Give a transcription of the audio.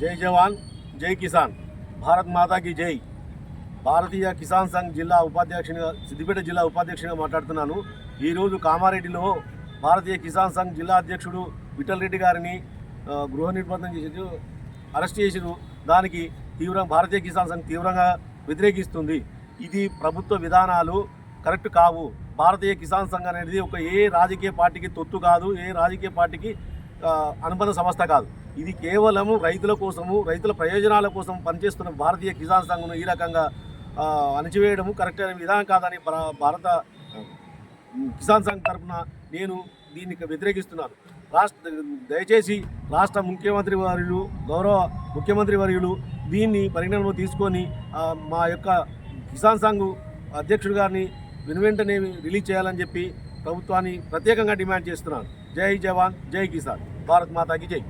జై జవాన్ జై కిసాన్. భారత్ మాతాకి జై. భారతీయ కిసాన్ సంఘ్ జిల్లా ఉపాధ్యక్షునిగా సిద్దిపేట జిల్లా ఉపాధ్యక్షునిగా మాట్లాడుతున్నాను. ఈరోజు కామారెడ్డిలో భారతీయ కిసాన్ సంఘ్ జిల్లా అధ్యక్షుడు విఠల్ రెడ్డి గారిని గృహ నిర్బంధం చేసి అరెస్ట్ చేసిరు. దానికి తీవ్రంగా భారతీయ కిసాన్ సంఘ్ తీవ్రంగా వ్యతిరేకిస్తుంది. ఇది ప్రభుత్వ విధానాలు కరెక్ట్ కావు. భారతీయ కిసాన్ సంఘ్ అనేది ఒక ఏ రాజకీయ పార్టీకి తొత్తు కాదు ఏ రాజకీయ పార్టీకి అనుబంధ సంస్థ కాదు. ఇది కేవలము రైతుల కోసము రైతుల ప్రయోజనాల కోసం పనిచేస్తున్న భారతీయ కిసాన్ సంఘం ఈ రకంగా అణచివేయడము కరెక్ట్ అయిన విధానం కాదని భారత కిసాన్ సంఘ్ తరఫున నేను దీనికి వ్యతిరేకిస్తున్నాను. రాష్ట్ర దయచేసి రాష్ట్ర ముఖ్యమంత్రి వర్యులు గౌరవ ముఖ్యమంత్రి వర్యులు దీన్ని పరిగణనలో తీసుకొని మా యొక్క కిసాన్ సంఘ్ అధ్యక్షుడు గారిని వెనువెంటనే రిలీజ్ చేయాలని చెప్పి ప్రభుత్వాన్ని ప్రత్యేకంగా డిమాండ్ చేస్తున్నాను. జై జవాన్ జై కిసాన్. భారత్ మాతాకి జై.